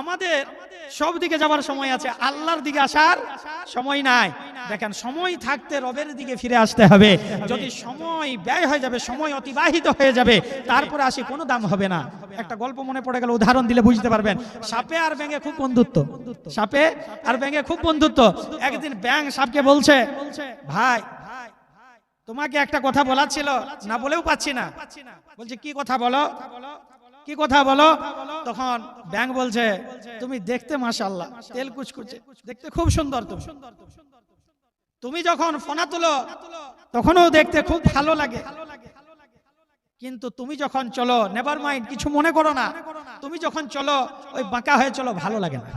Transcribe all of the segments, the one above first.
আমাদের সব দিকে যাবার সময় আছে। আল্লাহর দিকে আসার সময় নাই। দেখেন, সময় থাকতে রবের দিকে ফিরে আসতে হবে। যদি সময় ব্যয় হয়ে যাবে, সময় অতিবাহিত হয়ে যাবে, তারপরে আসি কোনো দাম হবে না। একটা গল্প মনে পড়ে গেল, উদাহরণ দিলে বুঝতে পারবেন। সাপে আর ব্যাঙে খুব বন্ধুত্ব। সাপে আর ব্যাঙে খুব বন্ধুত্ব। একদিন ব্যাঙ সাপকে বলছে, ভাই, তোমাকে একটা কথা বলার ছিল, না বলেও পাচ্ছি না। বলছে, কি কথা বলো? কি কথা বলো? তখন ব্যাংক বলছে তুমি দেখতে মাশাল্লাহ তেল কুচকুচে দেখতে খুব সুন্দর তুমি। তুমি যখন ফোনা তুলো তখনও দেখতে খুব ভালো লাগে। কিন্তু তুমি যখন চলো নেভার মাইন্ড কিছু মনে করো না। তুমি যখন চলো ওই বাঁকা হয়ে চলো ভালো লাগে না।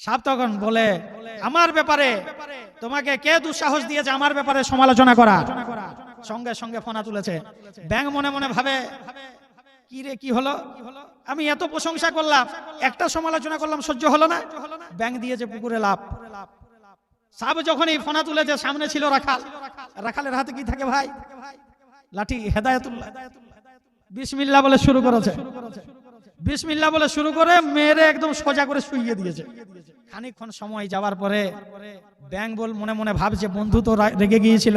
সাপ তখন বলে আমার ব্যাপারে তোমাকে কে দুঃসাহস দিয়েছে আমার ব্যাপারে সমালোচনা করা সঙ্গে সঙ্গে ফোনা তুলেছে। ব্যাংক মনে মনে ভাবে কি রে, কি হলো? আমি এত প্রশংসা করলাম, একটা সমালোচনা করলাম, সহ্য হলো না। ব্যাংক দিয়েছে পুকুরে লাভ সাপ যখন এই ফোনা তুলেছে, সামনে ছিল রাখাল। রাখালের হাতে কি থাকে ভাই? লাঠি, হেদায়তুল্লাহ। বিসমিল্লাহ বলে শুরু করেছে। বিসমিল্লাহ বলে শুরু করে মেরে একদম সোজা করে শুইয়ে দিয়েছে। খানিকক্ষণ সময় যাওয়ার পরে ব্যাংক বল মনে মনে ভাবছে, বন্ধু তো রেগে গিয়েছিল।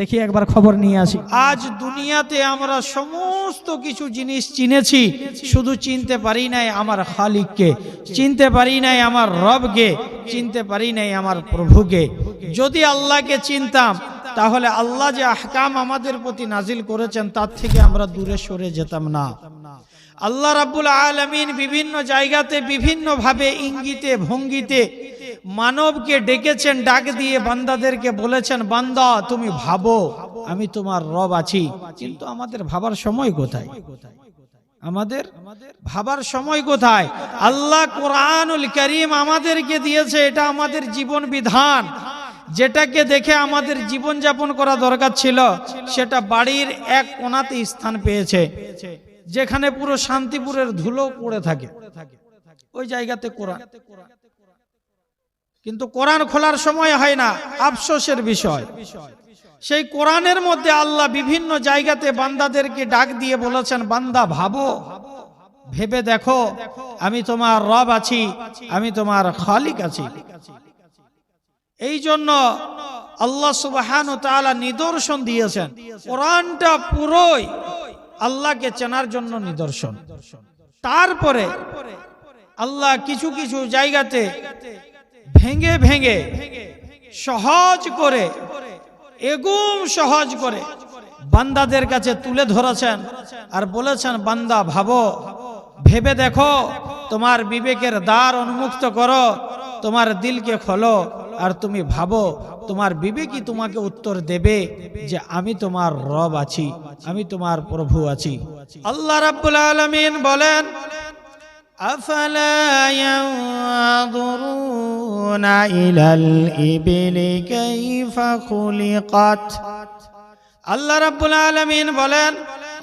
দেখি একবার খবর নিয়ে আসি। আজ দুনিয়াতে আমরা সমস্ত কিছু জিনিস চিনেছি, শুধু চিনতে পারি নাই আমার খালিককে, চিনতে পারি নাই আমার রবকে, চিনতে পারি নাই আমার প্রভুকে। যদি আল্লাহকে চিনতাম, তাহলে আল্লাহ যে আহকাম আমাদের প্রতি নাজিল করেছেন, তার থেকে আমরা দূরে সরে যেতাম না। আল্লাহ রাব্বুল আলমিন বিভিন্ন জায়গাতে বিভিন্নভাবে ইঙ্গিতে, ভঙ্গিতে মানবকে ডেকেছেন, ডাক দিয়ে বান্দাদেরকে বলেছেন, বান্দা, তুমি ভাবো, আমি তোমার রব আছি। কিন্তু আমাদের ভাবার সময় কোথায়? আমাদের ভাবার সময় কোথায়? আল্লাহ কোরআনুল করিম আমাদেরকে দিয়েছে, এটা আমাদের জীবন বিধান। যেটাকে দেখে আমাদের জীবন যাপন করা দরকার ছিল, সেটা বাড়ির এক কোনাতে স্থান পেয়েছে। যেখানে পুরো শান্তিপুরের ধুলো পড়ে থাকে। ওই জায়গাতে কোরআন। কিন্তু কোরআন খোলার সময় হয় না, আফসোসের বিষয়। সেই কোরআনের মধ্যে আল্লাহ বিভিন্ন জায়গাতে বান্দাদেরকে ডাক দিয়ে বলেছেন, বান্দা, ভাবো, ভেবে দেখো, আমি তোমার রব আছি, আমি তোমার খালিক আছি। এই জন্য আল্লাহ সুবাহান নিদর্শন দিয়েছেন, কোরআনটা পুরোই আল্লাহকে চেনার জন্য নিদর্শন। তারপরে আল্লাহ কিছু কিছু জায়গাতে ভেঙে ভেঙে সহজ করে, এগুম সহজ করে বান্দাদের কাছে তুলে ধরেছেন আর বলেছেন, বান্দা, ভাবো, ভেবে দেখো, তোমার বিবেকের দ্বার উন্মুক্ত করো, তোমার দিলকে খোলো। আর তুমি ভাবো তোমার বিবেকই তোমাকে উত্তর দেবে যে আমি তোমার রব আছি আমি তোমার প্রভু আছি আল্লাহ রাব্বুল আলামিন বলেন أفلا ينظرون إلى الإبل كيف خلقت আল্লাহ রাব্বুল আলামিন বলেন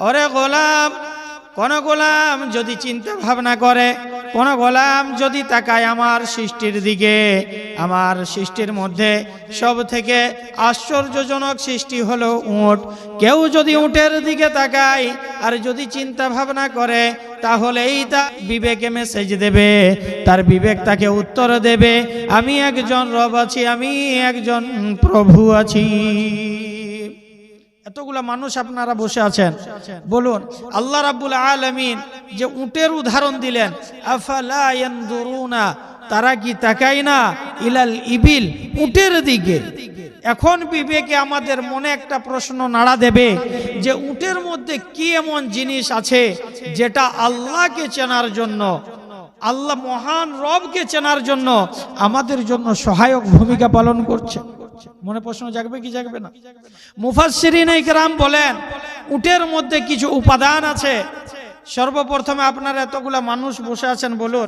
ওরে গোলাম কোন গোলাম যদি চিন্তা ভাবনা করে কোন গোলাম যদি তাকায় আমার সৃষ্টির দিকে, আমার সৃষ্টির মধ্যে সব থেকে আশ্চর্যজনক সৃষ্টি হলো উট। কেউ যদি উটের দিকে তাকায় আর যদি চিন্তা ভাবনা করে, তাহলেই তা বিবেকে মেসেজ দেবে, তার বিবেক তাকে উত্তর দেবে, আমি একজন রব আছি, আমি একজন প্রভু আছি। এতগুলা মানুষ আপনারা বসে আছেন? বলুন, আল্লাহ রাব্বুল আলামিন যে উটের উদাহরণ দিলেন, আফালা তারা কি তাকাই না? ইলাল ইবিল, উটের দিকে। এখন বিবেকে আমাদের মনে একটা প্রশ্ন নাড়া দেবে যে উটের মধ্যে কি এমন জিনিস আছে যেটা আল্লাহকে চেনার জন্য, আল্লাহ মহান রবকে চেনার জন্য আমাদের জন্য সহায়ক ভূমিকা পালন করছে? মনে প্রশ্ন জাগবে কি জাগবে না? মুফাসসিরিন ইকরাম বলেন, উটের মধ্যে কিছু উপাদান আছে। সর্বপ্রথমে আপনারা এতগুলা মানুষ বসে আছেন বলুন,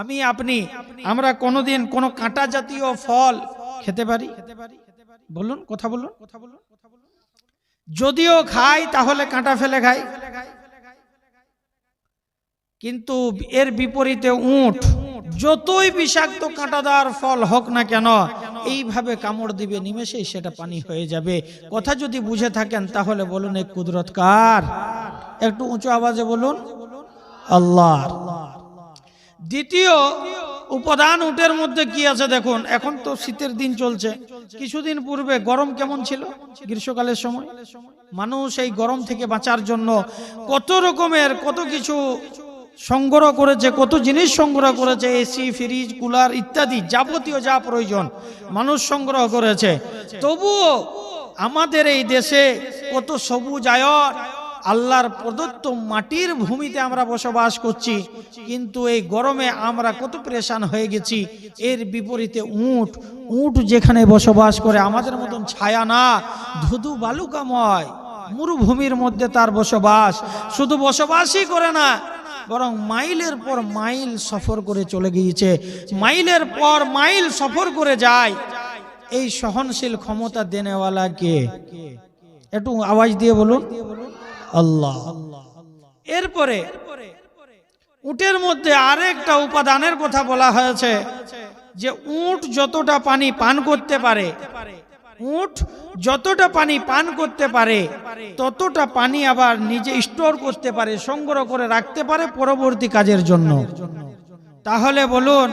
আমি, আপনি, আমরা কোনোদিন কোনো কাঁটা জাতীয় ফল খেতে পারি? বলুন কথা বলুন কথা বলুন। যদিও খাই, তাহলে কাঁটা ফেলে খাই। কিন্তু এর বিপরীতে উট যতই বিষাক্ত কাঁটাদার ফল হোক না কেন, এইভাবে কামড় দিবে, নিমেষেই সেটা পানি হয়ে যাবে। কথা যদি বুঝে থাকেন, তাহলে বলুন এই কুদরত কার? একটু উঁচু আওয়াজে বলুন আল্লাহ দ্বিতীয় উপাদান উটের মধ্যে কি আছে দেখুন, এখন তো শীতের দিন চলছে। কিছুদিন পূর্বে গরম কেমন ছিল গ্রীষ্মকালের সময়? মানুষ এই গরম থেকে বাঁচার জন্য কত রকমের কত কিছু সংগ্রহ করেছে, কত জিনিস সংগ্রহ করেছে এসি ফ্রিজ, কুলার ইত্যাদি যাবতীয় যা প্রয়োজন মানুষ সংগ্রহ করেছে। তবুও আমাদের এই দেশে কত সবুজ আয়র আল্লাহর প্রদত্ত মাটির ভূমিতে আমরা বসবাস করছি, কিন্তু এই গরমে আমরা কত পরেশান হয়ে গেছি, এর বিপরীতে উট উট যেখানে বসবাস করে আমাদের মতন ছায়া না, ধুধু বালুকাময়, মরুভূমির মধ্যে তার বসবাস, শুধু বসবাসই করে না বরং মাইলের পর মাইল সফর করে চলে গিয়েছে। মাইলের পর মাইল সফর করে যায়। এই সহনশীল ক্ষমতা দেনেওয়ালা কে একটু আওয়াজ দিয়ে বলুন। আল্লাহ। এরপরে উটের মধ্যে আরেকটা উপাদানের কথা বলা হয়েছে যে উট যতটা পানি পান করতে পারে উট যতটা পানি পান করতে পারে, ততটা পানি আবার নিজে স্টোর করতে পারে, সংগ্রহ করে রাখতে পারে পরবর্তী কাজের জন্য। তাহলে বলুন,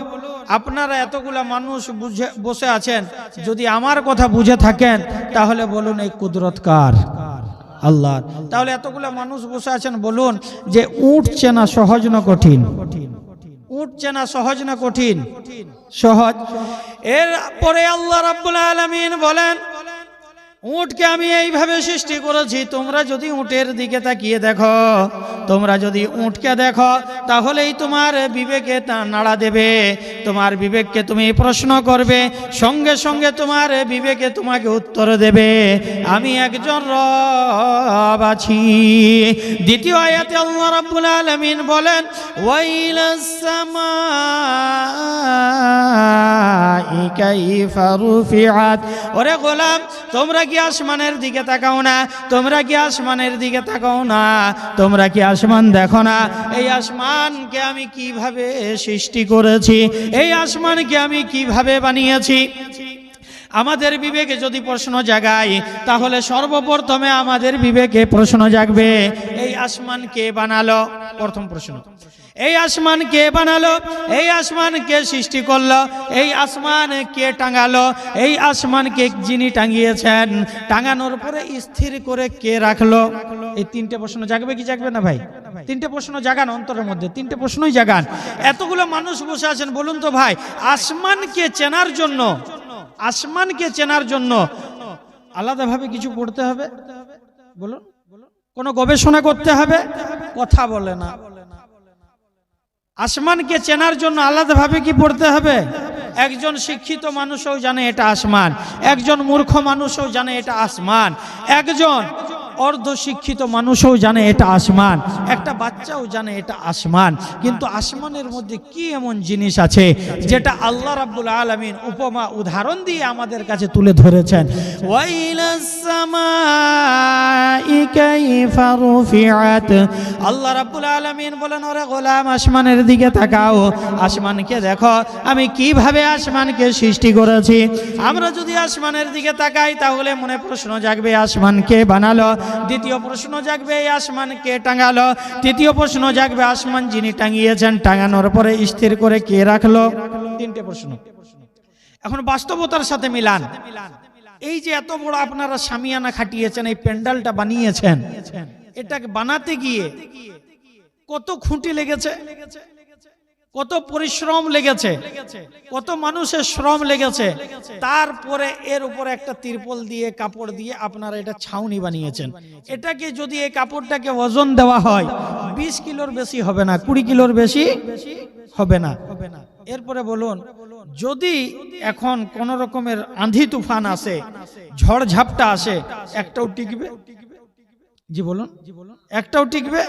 আপনারা এতগুলা মানুষ বুঝে, বসে আছেন, যদি আমার কথা বুঝে থাকেন, তাহলে বলুন এই কুদরত কার? আল্লাহ তাহলে এতগুলা মানুষ বসে আছেন, বলুন যে উট চেনা সহজ না কঠিন কঠিন। উট চেনা সহজ না কঠিন? সহজ। এরপরে আল্লাহ রাব্বুল আলামিন বলেন উটকে আমি এইভাবে সৃষ্টি করেছি, তোমরা যদি উটের দিকে তাকিয়ে দেখো, তোমরা যদি উটকে দেখো, তাহলেই তোমার বিবেকে তা নাড়া দেবে, তোমার বিবেককে তুমি প্রশ্ন করবে, সঙ্গে সঙ্গে তোমার বিবেকে তোমাকে উত্তর দেবে, আমি একজন রব আছি। দ্বিতীয় আয়াতে আল্লাহ রাব্বুল আলামিন বলেন ওরে গোলাম, তোমরা কি আসমানের দিকে তাকাও না? তোমরা কি আসমানের দিকে তাকাও না? তোমরা কি আসমান দেখো না? এই আসমানকে আমি কীভাবে সৃষ্টি করেছি? এই আসমানকে আমি কীভাবে বানিয়েছি? আমাদের বিবেকে যদি প্রশ্ন জাগায় তাহলে সর্বপ্রথমে আমাদের বিবেকে প্রশ্ন জাগবে, এই আসমান কে বানালো? প্রথম প্রশ্ন। এই আসমান কে বানালো? এই আসমান কে সৃষ্টি করল? এই আসমান কে টাঙালো? এই আসমানকে যিনি টাঙিয়েছেন? টাঙানোর পরে স্থির করে কে রাখল? এই তিনটে প্রশ্ন জাগবে কি জাগবে না ভাই? তিনটে প্রশ্ন জাগান অন্তরের মধ্যে, তিনটে প্রশ্নই জাগান। এতগুলো মানুষ বসে আছেন, বলুন তো ভাই আসমানকে চেনার জন্য? আসমানকে চেনার জন্য? আলাদাভাবে কিছু পড়তে হবে? বলুন। কোনো গবেষণা করতে হবে? কথা বলে না। আসমানকে চেনার জন্য আলাদাভাবে কি পড়তে হবে? একজন শিক্ষিত মানুষও জানে এটা আসমান, একজন মূর্খ মানুষও জানে এটা আসমান, একজন অর্ধ শিক্ষিত মানুষও জানে এটা আসমান, একটা বাচ্চাও জানে এটা আসমান, কিন্তু আসমানের মধ্যে কি এমন জিনিস আছে যেটা আল্লাহ রাব্বুল আলামিন উপমা, উদাহরণ দিয়ে আমাদের কাছে তুলে ধরেছেন? আল্লাহ রাব্বুল আলামিন বলেন, ওরে গোলাম, আসমানের দিকে তাকাও। আসমানকে দেখো, আমি কীভাবে আসমানকে সৃষ্টি করেছি? আমরা যদি আসমানের দিকে তাকাই, তাহলে মনে প্রশ্ন জাগবে, আসমান কে বানালো? দ্বিতীয় প্রশ্ন জাগবে, এই আসমান কে টাঙালো? তৃতীয় প্রশ্ন জাগবে, আসমান যিনি টাঙিয়েছেন, টাঙানোর পরে স্থির করে কে রাখল? তিনটে প্রশ্ন। এখন বাস্তবতার সাথে মিলান। এই যে এত বড় আপনারা সামিয়ানা খাটিয়েছেন, এই প্যান্ডালটা বানিয়েছেন, এটাকে বানাতে গিয়ে কত খুঁটি লেগেছে? কত পরিশ্রম লেগেছে, কত মানুষের শ্রম লেগেছে। তারপরে এর উপরে একটা তিরপল দিয়ে কাপড় দিয়ে আপনারা এটা ছাউনি বানিয়েছেন। এটাকে যদি এই কাপড়টাকে ওজন দেওয়া হয়, বিশ কিলোর বেশি হবে না, কুড়ি কিলোর বেশি হবে না। এরপরে বলুন, যদি এখন কোন রকমের আঁধি তুফান আসে ঝড় ঝাপটা আসে, একটাও টিকবে? জি বলুন। একটাও টিকবে,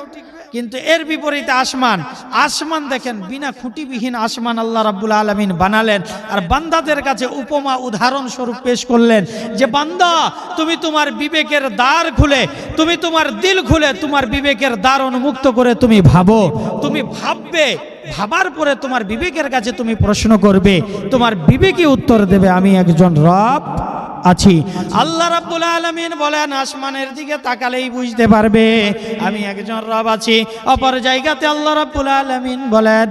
কিন্তু এর বিপরীতে আসমান। আসমান দেখেন, বিনা খুঁটিবিহীন আসমান আল্লাহ রাব্বুল আলমিন বানালেন। আর বান্দাদের কাছে উপমা উদাহরণ স্বরূপ পেশ করলেন যে, বান্দা, তুমি তোমার বিবেকের দ্বার খুলে, তুমি তোমার দিল খুলে, তোমার বিবেকের দ্বার উন্মুক্ত করে তুমি ভাবো। তুমি ভাববে ভাবার পরে তোমার বিবেকের কাছে তুমি প্রশ্ন করবে, তোমার বিবেকে উত্তর দেবে, আমি একজন রব আছি। আল্লাহ রাব্বুল আলামিন বলেন, আসমানের দিকে তাকালেই বুঝতে পারবে, আমি একজন রব আছি। অপর জায়গাতে আল্লাহ রাব্বুল আলামিন বলেন,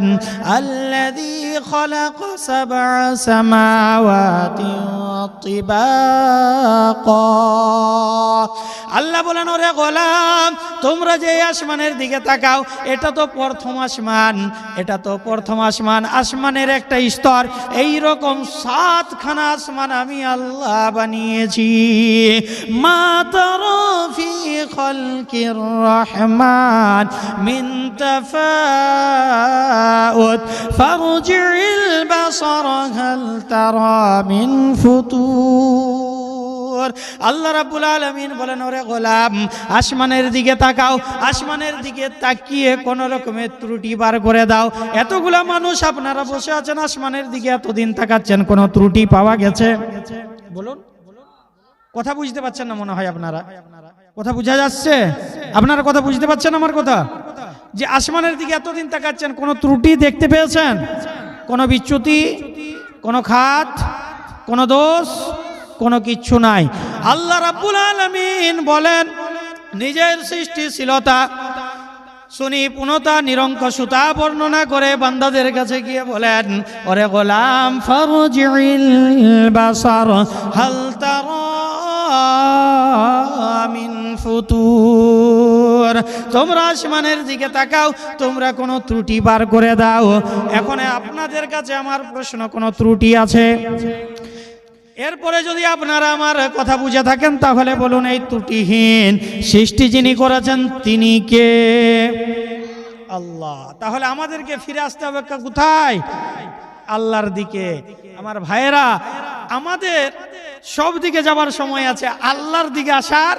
আল্লাযী খলাক সাবা সামাওয়াতি ওয়া আল্লাহ বলেন, ওরে গোলাম, তোমরা যে আসমানের দিকে তাকাও, এটা তো প্রথম আসমান, এটা তো প্রথম আসমান, আসমানের একটা স্তর এই রকম সাতখানা আসমান আমি আল্লাহ বানিয়েছি। মা ফি খলকির রহমান, মিন ফারজি'ল বাসার, হাল তারা মিন ফুতুর আল্লাহ রাব্বুল আলামিন বলেন, ওরে গোলাম, আসমানের দিকে তাকাও, আসমানের দিকে তাকিয়ে কোন রকমের ত্রুটি বার করে দাও। এতগুলা মানুষ আপনারা বসে আছেন, আসমানের দিকে এতদিন তাকাচ্ছেন, কোনো ত্রুটি পাওয়া গেছে? বলুন। কথা বুঝতে পারছেন না মনে হয় আপনারা? কথা বুঝা যাচ্ছে? আপনারা কথা বুঝতে পারছেন আমার কথা? যে আসমানের দিকে এতদিন তাকাচ্ছেন, কোনো ত্রুটি দেখতে পেয়েছেন? কোনো বিচ্যুতি, কোনো খাত, কোনো দোষ? কোনো কিচ্ছু নাই। আল্লাহ রাব্বুল আলামিন বলেন, নিজের সৃষ্টিশীলতা শুনি পুনতা নিরঙ্কশতা বর্ণনা করে বান্দাদের কাছে গিয়ে বলেন, ওরে গোলাম ফরজিল বাসার, হাল তারা মিন ফুতুর। তোমরা আসমানের দিকে তাকাও, তোমরা কোনো ত্রুটি বার করে দাও। এখন আপনাদের কাছে আমার প্রশ্ন, কোনো ত্রুটি আছে? এরপরে যদি আপনারা আমার কথা বুঝে থাকেন, তাহলে বলুন, এই ত্রুটিহীন সৃষ্টি যিনি করেছেন, তিনি কে? আল্লাহ। তাহলে আমাদেরকে ফিরে আসতে হবে কোথায়? আল্লাহর দিকে। আমার ভাইয়েরা, আমাদের সব দিকে যাবার সময় আছে। আল্লাহর দিকে আসার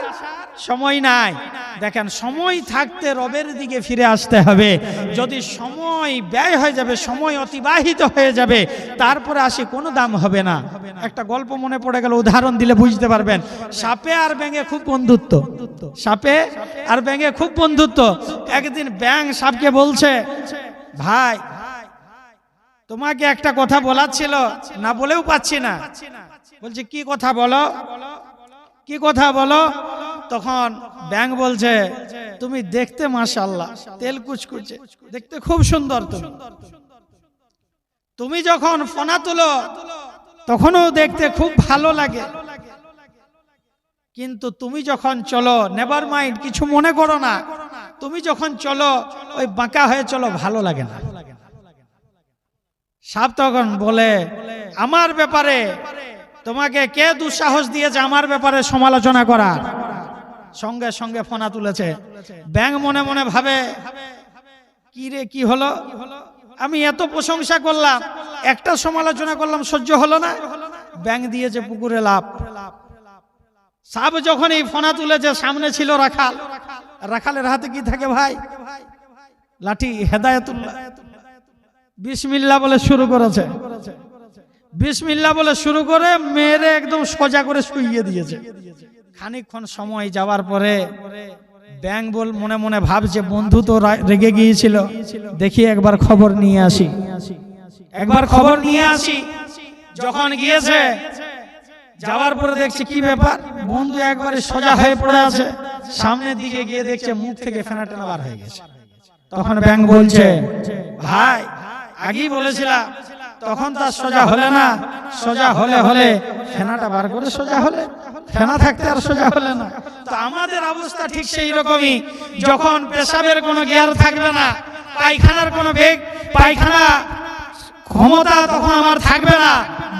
সময় নাই। দেখেন, সময় থাকতে রবের দিকে ফিরে আসতে হবে। যদি সময় ব্যয় হয়ে যাবে, সময় অতিবাহিত হয়ে যাবে, তারপরে আসি কোনো দাম হবে না। একটা গল্প মনে পড়ে গেল, উদাহরণ দিলে বুঝতে পারবেন। সাপে আর ব্যাঙে খুব বন্ধুত্ব। সাপে আর ব্যাঙে খুব বন্ধুত্ব। একদিন ব্যাঙ সাপকে বলছে, ভাই, তোমাকে একটা কথা বলার ছিল, না বলেও পাচ্ছি না। বলছে, কি কথা বলো? কি কথা বলো? তখন ব্যাং বলছে, তুমি দেখতে মাশাল্লাহ তেল কুচকুচে, দেখতে খুব সুন্দর তুমি। তুমি যখন ফোনা তুলো, তখনও দেখতে খুব ভালো লাগে। কিন্তু তুমি যখন চলো নেভার মাইন্ড কিছু মনে করো না। তুমি যখন চলো, ওই বাঁকা হয়ে চলো, ভালো লাগে না। সাপ তখন বলে, আমার ব্যাপারে তোমাকে কে দুঃসাহস দিয়েছে আমার ব্যাপারে সমালোচনা করা? সঙ্গে সঙ্গে ফোনা তুলেছে। ব্যাং মনে মনে ভাবে, কি রে, কি হলো? আমি এত প্রশংসা করলাম, একটা সমালোচনা করলাম, সহ্য হলো না। ব্যাং দিয়েছে পুকুরে লাভ সাপ যখন এই ফোনা তুলেছে, সামনে ছিল রাখাল। রাখালের হাতে কি থাকে ভাই? লাঠি, হেদায়তুল্লাহ। বিসমিল্লা বলে শুরু করেছে। বিসমিল্লা বলে শুরু করে মেরে একদম সোজা করে শুইয়ে দিয়েছে। খানিকক্ষণ সময় যাওয়ার পরে ব্যাং বল মনে মনে ভাবছে, বন্ধু তো রেগে গিয়েছিল। দেখি একবার খবর নিয়ে আসি। একবার খবর নিয়ে আসি। যখন গিয়েছে, যাওয়ার পরে দেখছে কি ব্যাপার? বন্ধু একবারে সোজা হয়ে পড়ে আছে। সামনের দিকে গিয়ে দেখছে মুখ থেকে ফেনা টেনা বার হয়ে গেছে। তখন ব্যাং বলছে, ভাই, আগেই বলেছিলাম তখন তার সোজা হলে না। সোজা হলে হলে ফেনাটা বার করে সোজা হলে। ফেনা থাকতে আর সোজা হলে না। তো আমাদের অবস্থা ঠিক সেই রকমই। যখন পেশাবের কোনো গিয়ার থাকবে না, পায়খানার কোনো বেগ, পায়খানা ক্ষমতা তখন আমার থাকবে না।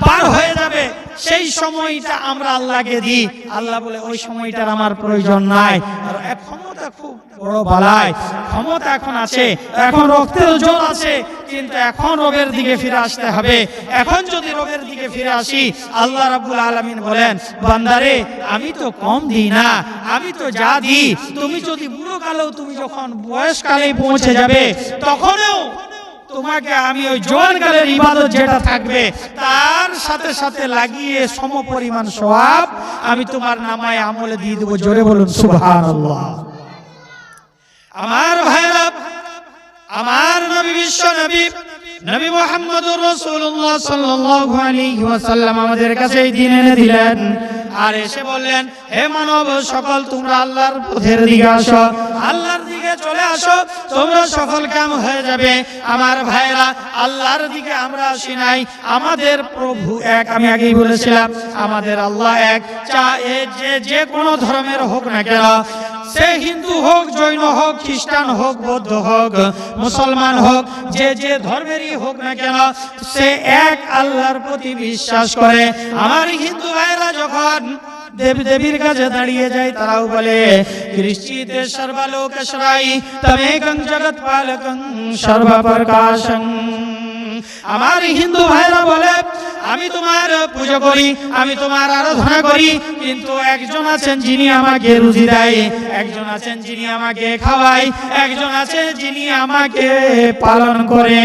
বার হয়ে যাবে। সেই সময়টা আমরা আল্লাহকে দিই। আল্লাহ বলে, ওই সময়টার আমার প্রয়োজন নাই। আর ক্ষমতা খুব বড় বালাই। ক্ষমতা এখন আছে, এখন রক্তের জোর আছে, কিন্তু এখন রোগের দিকে ফিরে আসতে হবে। এখন যদি রোগের দিকে ফিরে আসি, আল্লাহ রাব্বুল আলামিন বলেন, বান্দারে, আমি তো কম দিই না, আমি তো যা দিই। তুমি যদি বুড়ো কালেও তুমি যখন বয়সকালেই পৌঁছে যাবে, তখনও তোমাকে আমি ওই জোয়ানকালের ইবাদত যেটা থাকবে, তার সাথে সাথে লাগিয়ে সম পরিমাণ সওয়াব আমি তোমার নামায় আমলে দিয়ে দেবো। জোরে বলুন, সুবহানাল্লাহ। আমার ভাইরা আমার নবী বিশ্ব নবী নবী মুহাম্মদুর রাসূলুল্লাহ সাল্লাল্লাহু আলাইহি ওয়াসাল্লাম আমাদের কাছে এই দিন এনে দিলেন আর এসে বললেন, হে মানব, সকল তোমরা আল্লাহর পথের দিকে আসো। আল্লাহর দিকে চলে আসো, তোমরা সফল কাম হয়ে যাবে। আমার ভাইরা আল্লাহর দিকে আমরা আসি নাই। আমাদের প্রভু এক, আমি আগেই বলেছিলাম, আমাদের আল্লাহ এক। চা যে যে কোনো ধর্মের হোক না কেন, সে হিন্দু হোক, জৈন হোক, খ্রিস্টান হোক, বৌদ্ধ হোক, মুসলমান হোক, যে যে ধর্মেরই হোক না কেন, সে এক আল্লাহর প্রতি বিশ্বাস করে। আমার হিন্দু ভাইরা যখন দেব দেবীর কাছে দাঁড়িয়ে যায়, তারাও বলে কৃষ্টিতে সর্বলোকেশ্বরাই তমেকং জগৎ সর্বপ্রকাশং। আমার হিন্দু ভাইরা বলে, আমি তোমার পুজো করি, আমি তোমার আরাধনা করি, কিন্তু একজন আছেন যিনি আমাকে রুজি দেয়, একজন আছেন যিনি আমাকে খাওয়ায়, একজন আছে যিনি আমাকে পালন করে।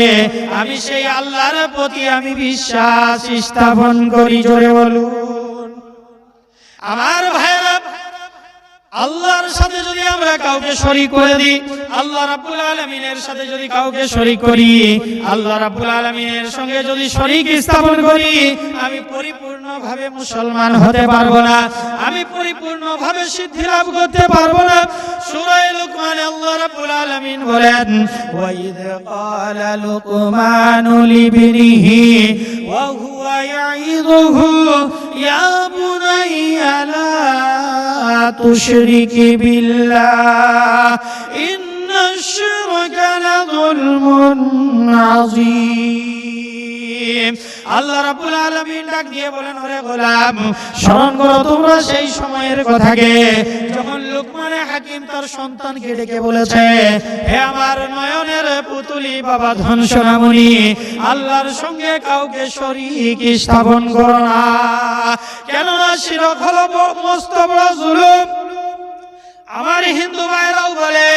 আমি সেই আল্লাহর প্রতি আমি বিশ্বাস স্থাপন করি, জোরে বলুন। আমার ভাইরা আল্লাহর সাথে যদি আমরা কাউকে শরীক করে দিই, আল্লাহ রাব্বুল আলামিনের সাথে যদি কাউকে শরীক করি, আল্লাহ রাব্বুল আলামিনের সঙ্গে যদি শরীক স্থাপন করি, আমি পরিপূর্ণভাবে মুসলমান হতে পারব না, আমি পরিপূর্ণভাবে সিদ্ধি লাভ করতে পারব না। সূরা লুকমানে আল্লাহ রাব্বুল আলামিন বলেন ওয়াইদ ক্বালা লুকমানু লিবনিহি ওয়া হুয়া ইয়াইদুহু ইয়া বুনাইয়া লা তুশরিকি আশ-শিরকা লাযুলমুন আযীম আল্লাহ রাব্বুল আলামিন ডাক দিয়ে বলেন, ওরে গোলাম, স্মরণ করো তোমরা সেই সময়ের কথাকে। যখন লোকমানে হাকিম তার সন্তানকে ডেকে বলেছে, হে আমার নয়নের পুতুলি বাবা ধন সোনামণি, আল্লাহর সঙ্গে কাউকে শরীক স্থাপন করো না। কেননা শিরক হলো মস্ত বড় জুলুম। আমার হিন্দু ভাইরাও বলে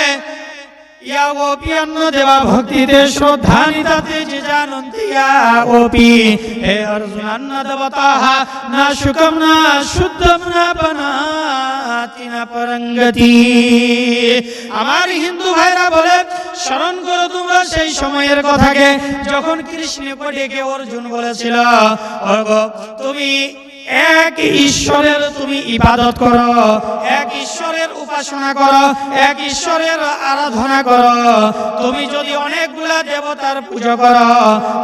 আমার হিন্দু ভাইরা বলে স্মরণ করো তোমরা সেই সময়ের কথাকে। যখন কৃষ্ণকে ডেকে অর্জুন বলেছিল তুমি এক ঈশ্বরের তুমি ইবাদত করো, এক ঈশ্বরের উপাসনা করো, এক ঈশ্বরের আরাধনা করো। তুমি যদি অনেকগুলা দেবতার পুজো করো,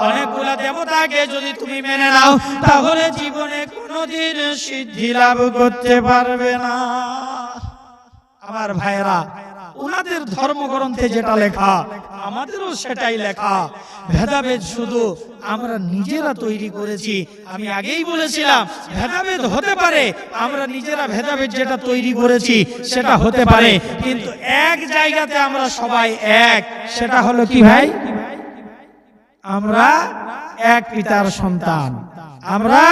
অনেকগুলা দেবতাকে যদি তুমি মেনে নাও, তাহলে জীবনে কোনোদিন সিদ্ধি লাভ করতে পারবে না। আমার ভাইরা ওনাদের ধর্মগ্রন্থে যেটা লেখা, আমাদেরও সেটাই লেখা। ভেদাভেদ শুধু আমরা নিজেরা তৈরি করেছি। আমি আগেই বলেছিলাম, ভেদাভেদ হতে পারে, আমরা নিজেরা ভেদাভেদ যেটা তৈরি করেছি, সেটা হতে পারে। কিন্তু এক জায়গাতে আমরা সবাই এক, সেটা হলো কি ভাই? আমরা এক পিতার সন্তান। আমরা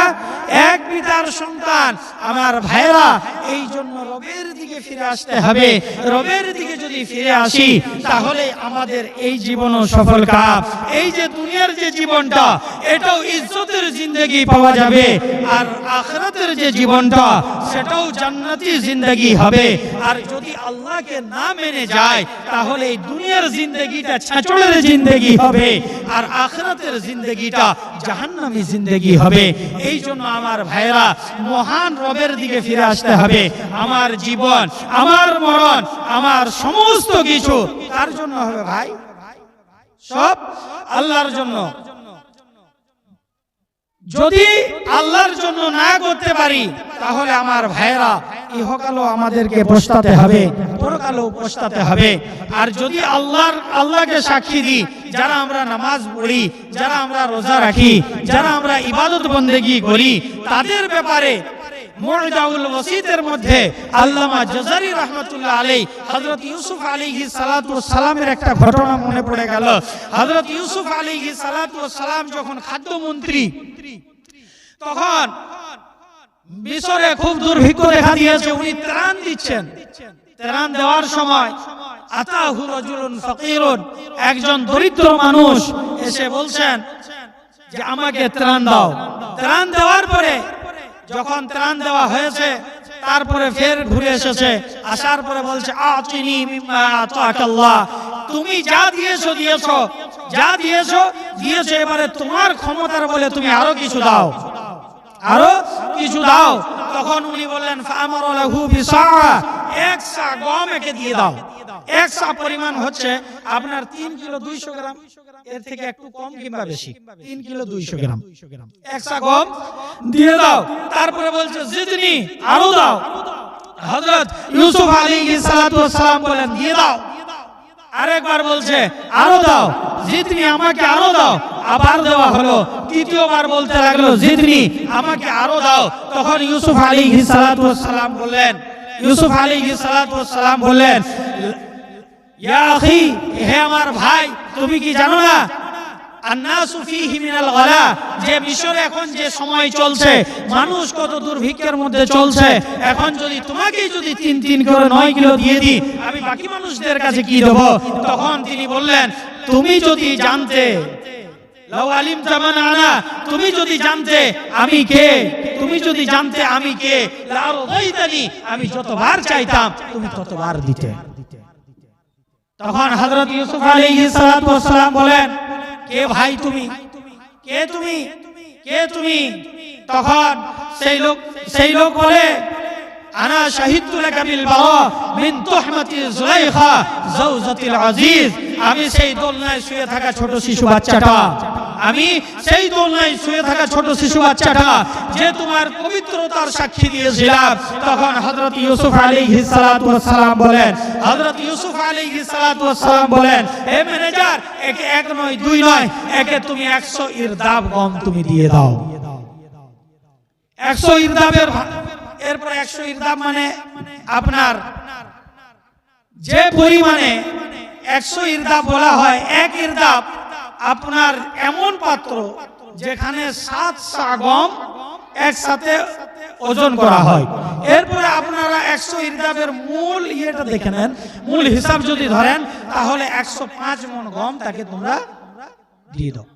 এক পিতার সন্তান। আমার ভাইরা এই জন্য রবের দিকে ফিরে আসতে হবে। রবের দিকে যদি ফিরে আসি, তাহলে আমাদের এই জীবনও সফল কাপ এই যে দুনিয়ার যে জীবনটা, এটাও ইজ্জতের জিন্দগি পাওয়া যাবে। আর আখরাতের যে জীবনটা, সেটাও জান্নাতি জিন্দগি হবে। আর যদি আল্লাহকে না মেনে যায়, তাহলে এই দুনিয়ার জিন্দগিটা ছাঁচড়ের জিন্দগি হবে। আর আখরাতের জিন্দগিটা জাহান্নামী জিন্দগি হবে। এই জন্য আমার ভাইরা মহান রবের দিকে ফিরে আসতে হবে। আমার জীবন, আমার মরণ, আমার সমস্ত কিছু, তার জন্য হবে ভাই, সব আল্লাহর জন্য। যদি আল্লাহর জন্য না করতে পারি, তাহলে আমার ভাইরা ইহকালও আমাদেরকে পস্তাতে হবে, পরকালও পস্তাতে হবে। আর যদি আল্লাহর, আল্লাহকে সাক্ষী দিই, যারা আমরা নামাজ পড়ি, যারা আমরা রোজা রাখি, যারা আমরা ইবাদত বন্দেগি করি, তাদের ব্যাপারে মুরজাউল ওয়াসিতের মধ্যে আল্লামা জাজারি রহমাতুল্লাহ আলাই হযরত ইউসুফ আলাইহি সালাতু সালামের একটা ঘটনা মনে পড়ে গেল। হযরত ইউসুফ আলাইহি সালাতু সালাম যখন খাদ্যমন্ত্রী, তখন মিশরে খুব দুর্ভিক্ষ দেখা দিয়েছে, উনি ত্রাণ দিচ্ছেন। ত্রাণ দেওয়ার সময় আতাহু রাজুলুন ফাকিরুন, একজন দরিদ্র মানুষ এসে বলছেন যে, আমাকে ত্রাণ দাও। ত্রাণ দেওয়ার পরে যখন ত্রাণ দেওয়া হয়েছে, তারপরে ফের ঘুরে এসেছে, আসার পরে বলছে তুমি যা দিয়েছ দিয়েছ। যা দিয়েছ দিয়েছ, এবারে তোমার ক্ষমতার বলে তুমি আরও কিছু দাও। আরও কিছু দাও। তখন উনি বললেন ফামারা লাহু বিসা এক সা গম একে দিয়ে দাও। এক সা পরিমাণ হচ্ছে আপনার তিন কিলো দুইশো গ্রাম। এর থেকে একটু কম কিংবা বেশি। তিন কিলো দুইশো গ্রাম। এক সা কম দিয়ে দাও। তারপরে বলছে জিদনি আরও দাও। হযরত ইউসুফ সালাতু সালাম বলেন, দিয়ে দাও। আরেকবার বলছে, আরও দাও। জিতনি, আমাকে আরও দাও। আবার দেওয়া হলো। তৃতীয়বার বলতে লাগল, জিতনি, আমাকে আরও দাও। তখন ইউসুফ সালাতু সালাম বললেন ইউসুফ ওয়াস সালাম বললেন হে আমার ভাই, তুমি কি জানো না? যে এখন যে সময় চলছে, মানুষ কত দুর্ভিক্ষের মধ্যে চলছে, এখন যদি যদি তিন তিন নয় কিলো দিয়ে আমি বাকি মানুষদের কাছে কি তখন তিনি বললেন, তুমি যদি জানতে লাউ আলিম তামান আনা তুমি যদি জানতে আমি কে, তুমি যদি জানতে আমি কে লাউ ওইদানি আমি যতবার চাইতাম তুমি ততবার দিতে। তখন হযরত ইউসুফ আলাইহিস সালাতু ওয়াস সালাম বলেন, কে ভাই তুমি? কে তুমি? কে তুমি? তখন সেই লোক সেই লোক বলে আনা শাহিদতু লাকা বিল বারা মিন তুহমাতি জুলাইখা, জাওজাতিল আজিজ। আমি সেই দোলনায় শুয়ে থাকা ছোট শিশু বাচ্চাটা। আমি সেই দোলনায় শুয়ে থাকা ছোট শিশু বাচ্চাটা যে তোমার পবিত্রতার সাক্ষী দিয়েছিলাম। তখন হযরত ইউসুফ আলাইহিস সালাতু সালাম বলেন, হযরত ইউসুফ আলাইহিস সালাতু সালাম বলেন, হে ম্যানেজার, একে এক নয়, দুই নয়, একে তুমি 100 ইরদাব গম তুমি দিয়ে দাও। একশো ইরদাবের ভা- এরপরে একশো ইরদাব মানে আপনার যে পরিমাণে একশো ইরদাব বলা হয়, এক ইরদাব আপনার এমন পাত্র যেখানে সাত সা গম একসাথে ওজন করা হয়। এরপরে আপনারা একশো ইরদাবের মূল ইয়েটা দেখে নেন। মূল হিসাব যদি ধরেন, তাহলে একশো পাঁচ মন গম তাকে তোমরা দিয়ে দাও।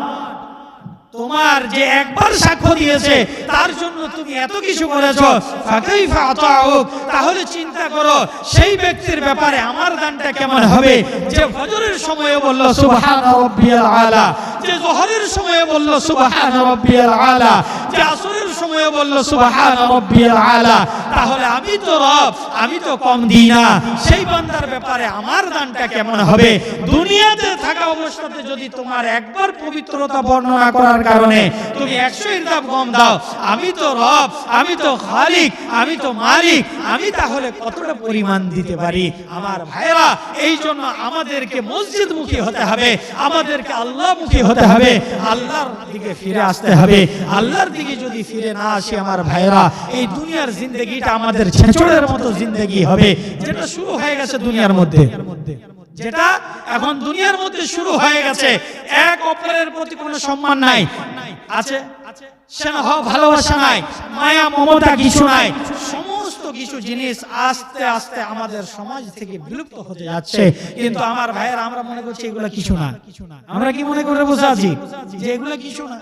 তোমার যে একবার সাক্ষ্য দিয়েছে, তার জন্য তুমি এত কিছু করেছ। তাহলে চিন্তা করো, সেই ব্যক্তির ব্যাপারে আমার দানটা কেমন হবে? যে ফজরের সময়ে বলল, সুবহান যে জহরের সময়ে বলল, সুবহান যে আসরের সময়ে বলল, সুবহান রাব্বিয়াল আলা। তাহলে আমি তো রব, আমি তো কম দিই না সেই বান্দার ব্যাপারে আমার দানটা কেমন হবে? দুনিয়াতে থাকা অবস্থাতে যদি তোমার একবার পবিত্রতা বর্ণনা করার কারণে তুমি একশো ইরদাব গম দাও, আমি তো রব, আমি তো খালিক, আমি তো মালিক, আমি তাহলে কতটা পরিমাণ দিতে পারি? আমার ভাইরা এই জন্য আমাদেরকে মসজিদমুখী হতে হবে, আমাদেরকে আল্লাহমুখী হতে হবে, আল্লাহর দিকে ফিরে আসতে হবে। আল্লাহর দিকে যদি ফিরে না আসি আমার ভাইরা এই দুনিয়ার জিন্দগিটা আমাদের ছেঁচড়ের মতো জিন্দগি হবে, যেটা শুরু হয়ে গেছে দুনিয়ার মধ্যে। যেটা এখন দুনিয়ার মধ্যে শুরু হয়ে গেছে, এক অপরের প্রতি কোনো সম্মান নাই। আছে? স্নেহ ভালোবাসা নাই, মায়া মমতা কিছু নাই। সমস্ত কিছু জিনিস আস্তে আস্তে আমাদের সমাজ থেকে বিলুপ্ত হতে যাচ্ছে। কিন্তু আমার ভাইয়ের, আমরা মনে করছি এগুলো কিছু না। আমরা কি মনে করে বসে আছি? যে এগুলো কিছু না।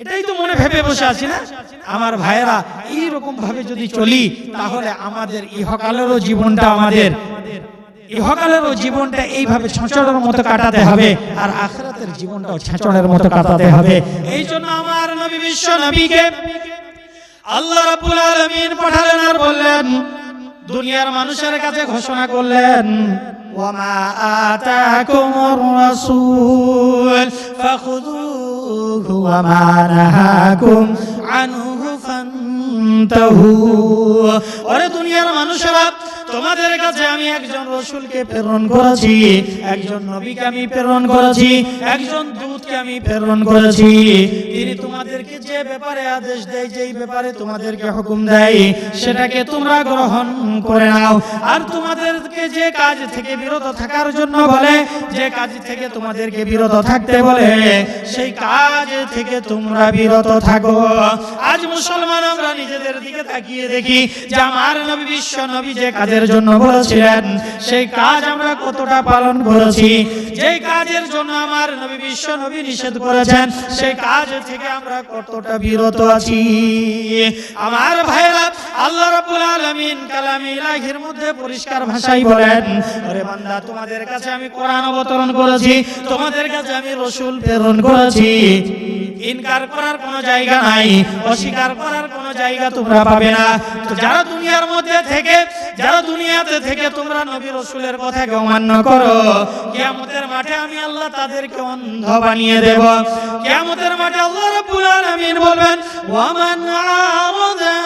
এটাই তো মনে ভেবে বসে আছি না? আমার ভাইয়েরা এইরকম ভাবে যদি চলি, তাহলে আমাদের ইহকালেরও জীবনটা আমাদের, ইহকালেরও জীবনটা এইভাবে ছঁচড়ের মতো কাটাতে হবে, আর আখরাতের জীবনটাও ছঁচড়ের মতো কাটাতে হবে। এই জন্য আমার নবী বিশ্ব নবীকে আল্লাহ রাব্বুল আলামিন পাঠালেন আর বললেন, দুনিয়ার মানুষের কাছে ঘোষণা করলেন ওয়ামা আতাকুমুর রাসূল ফাখুযুহু ওরে দুনিয়ার মানুষেরা তোমাদের কাছে আমি একজন রসুলকে প্রেরণ করেছি একজন নবীকে আমি প্রেরণ করেছি একজন দূতকে আমি প্রেরণ করেছি। তিনি তোমাদেরকে যে ব্যাপারে আদেশ দেয় যেই ব্যাপারে তোমাদেরকে হুকুম দেয় সেটাকে তোমরা গ্রহণ করে নাও। আর তোমাদেরকে যে কাজ থেকে বিরত থাকার জন্য বলে যে কাজ থেকে তোমাদেরকে বিরত থাকতে বলে সেই কাজ থেকে তোমরা বিরত থাকো। আজ মুসলমান আমরা নিজেদের দিকে তাকিয়ে দেখি যে আমার নবী বিশ্ব নবী যে কাজের জন্য বলেছিলেন, সেই কাজ আমরা কতটা পালন করেছি? যে কাজের জন্য আমার নবী বিশ্ব নবী নিষেধ করেছেন, সেই কাজ থেকে আমরা কতটা বিরত আছি? আমার ভাইরা, আল্লাহ রাব্বুল আলামিন কালামে ইলাহির মধ্যে পরিষ্কার ভাষায় বলেন আরে বান্দা, তোমাদের কাছে আমি কোরআন অবতরণ করেছি, তোমাদের কাছে আমি রসুল প্রেরণ করেছি। ইনকার করার কোনো জায়গা নাই অস্বীকার করার কোনো জায়গা তোমরা পাবে না তো যারা দুনিয়ার মধ্যে থেকে যারা দুনিয়াতে থেকে তোমরা নবী রসুলের কথাকে অমান্য করো কিয়ামতের মাঠে আমি আল্লাহ তাদেরকে অন্ধ বানিয়ে দেব কিয়ামতের মাঠে আল্লাহ রাব্বুল আলামিন বলবেন ওয়ামান আরাদা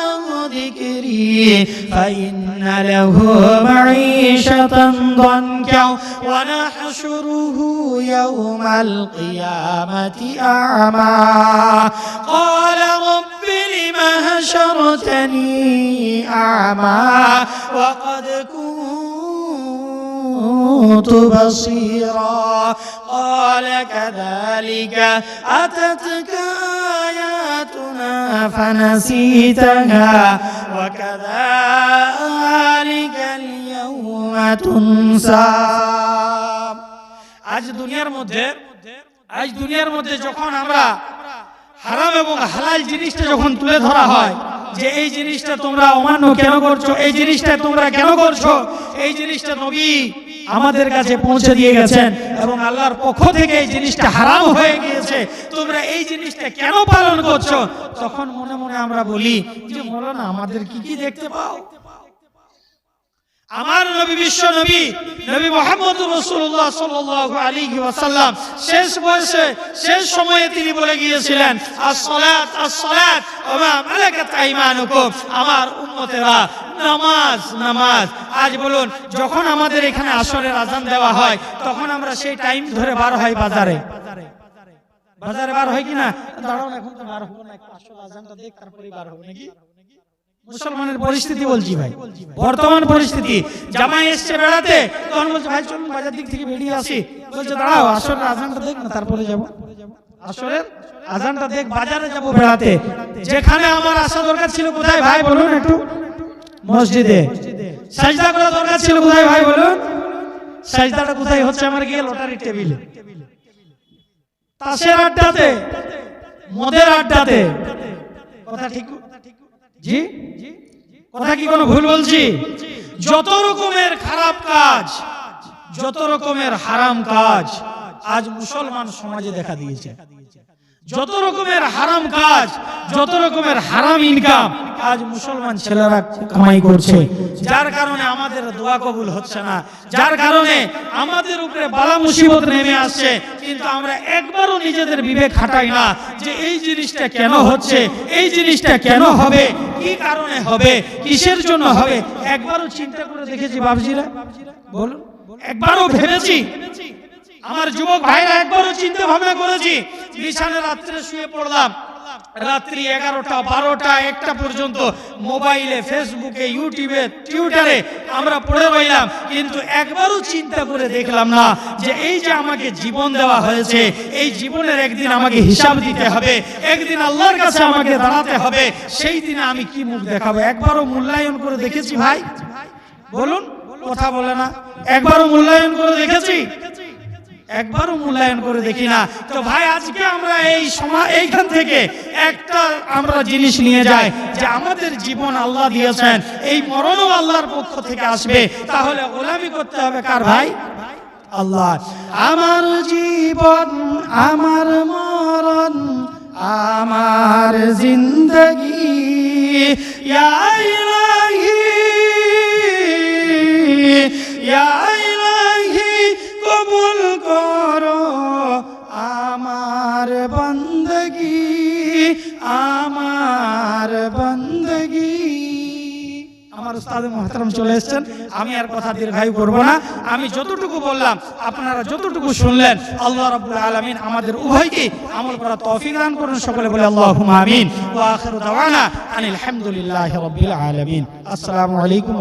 ذكري فإن له معيشة ضنكا ونحشره يوم القيامة أعمى قال رب لم هشرتني أعمى وقد كنت بصيرا قال كذلك أتتك آياتنا فنسيتها وكذلك اليوم تنسى আজ দুনিয়ার মধ্যে আজ দুনিয়ার মধ্যে যখন আমরা হারাম এবং হালাল জিনিসটা যখন তুলে ধরা হয়, যে এই জিনিসটা তোমরা অমান্য কেন করছ, এই জিনিসটা তোমরা কেন করছ, এই জিনিসটা নবী আমাদের কাছে পৌঁছে দিয়ে গেছেন এবং আল্লাহর পক্ষ থেকে এই জিনিসটা হারাম হয়ে গিয়েছে। তোমরা এই জিনিসটা কেন পালন করছ? তখন মনে মনে আমরা বলি, যে না আমাদের কি কি দেখতে পাও? আমার নবী বিশ্ব নবী নবী মোহাম্মদ রসুল্লাহ সাল্লাল্লাহু আলাইহি ওয়াসাল্লাম শেষ বয়সে শেষ সময়ে তিনি বলে গিয়েছিলেন as-salat as-salat ওয়া মালাকাত আইমানুকুম আমার উম্মতেরা নামাজ নামাজ। আজ বলুন যখন আমাদের এখানে আসরের আজান দেওয়া হয় তখন আমরা সেই টাইম ধরে বার হয় বাজারে। বাজারে বার হয় কি না? দাঁড়াও না, এখন তো বার হব না একটু আসল আজানটা দেখ তারপরে বার হব নাকি? মুসলমানের পরিস্থিতি বলছি ভাই। বর্তমান পরিস্থিতি। জামাই এসছে বেড়াতে। তখন বলছে, ভাই, চলুন বাজার দিক থেকে বেরিয়ে আসি। বলছে, দাঁড়াও, আসরের আজানটা দেখ না, তারপরে যাব। আসরের আজানটা দেখ, বাজারে যাব বেড়াতে। যেখানে আমার আসা দরকার ছিল কোথায়, ভাই, বলুন একটু। মসজিদে। সাজদা করা দরকার ছিল কোথায়, ভাই, বলুন? সাজদাটা কোথায় হচ্ছে? আমার গিয়ে লটারির টেবিলে। তাসের আড্ডাতে, মদের আড্ডাতে। কথা ঠিক জি? কথা কি কোনো ভুল বলছি? যত রকমের খারাপ কাজ, যত রকমের হারাম কাজ আজ মুসলমান সমাজে দেখা দিয়েছে। যত রকমের হারাম কাজ, যত রকমের হারাম ইনকাম আজ মুসলমান ছেলেরা কামাই করছে। যার কারণে আমাদের দোয়া কবুল হচ্ছে না। যার কারণে আমাদের উপরে বালা মুসিবত নেমে আসছে। কিন্তু আমরা একবারও নিজেদের বিবেক খাটাই না যে এই জিনিসটা কেন হচ্ছে, এই জিনিসটা কেন হবে, কি কারণে হবে, কিসের জন্য হবে। একবারও চিন্তা করে দেখেছি বাবজিরা। বলুন, একবারও ভেবেছি। আমার যুবক ভাইরা একবারও চিন্তা ভাবনা করেছি। বিছানে রাত্রে শুয়ে পড়লাম। রাত্রি এগারোটা, বারোটা, একটা পর্যন্ত মোবাইলে, ফেসবুকে, ইউটিউবে টুইটারে আমরা পড়ে রইলাম, কিন্তু একবারও চিন্তা করে দেখলাম না যে এই যে আমাকে জীবন দেওয়া হয়েছে, এই জীবনের একদিন আমাকে হিসাব দিতে হবে, একদিন আল্লাহর কাছে আমাকে দাঁড়াতে হবে, সেই দিনে আমি কি মুখ দেখাবো? একবারও মূল্যায়ন করে দেখেছি ভাই? বলুন, কথা বলে না। একবারও মূল্যায়ন করে দেখেছি? একবারও মূল্যায়ন করে দেখি না। তো ভাই, আজকে আমরা এই সময়, এইখান থেকে একটা আমরা জিনিস নিয়ে যাই যে আমাদের জীবন আল্লাহ দিয়েছেন। এই মরণও আল্লাহর পক্ষ থেকে আসবে। তাহলে গোলামি করতে হবে কার ভাই? আল্লাহ। আমার জীবন, আমার মরণ, আমার জিন্দগি, ইয়া ইলাহি ইয়া ইলাহি কবুল করো আমার বন্দগি আমার বন্দগি। আমার উস্তাদ মহতরম চলে এসেছেন। আমি আর কথা দীর্ঘায়ু করব না। আমি যতটুকু বললাম, আপনারা যতটুকু শুনলেন, আল্লাহ রাব্বুল আলামিন আমাদের উভয়কে আমল করা তৌফিক দান করুন। সকলে বলে আল্লাহুম্মা আমিন। ওয়া আখিরু দাওয়ানা আনিল হামদুলিল্লাহি আলামিন। আসসালামু আলাইকুম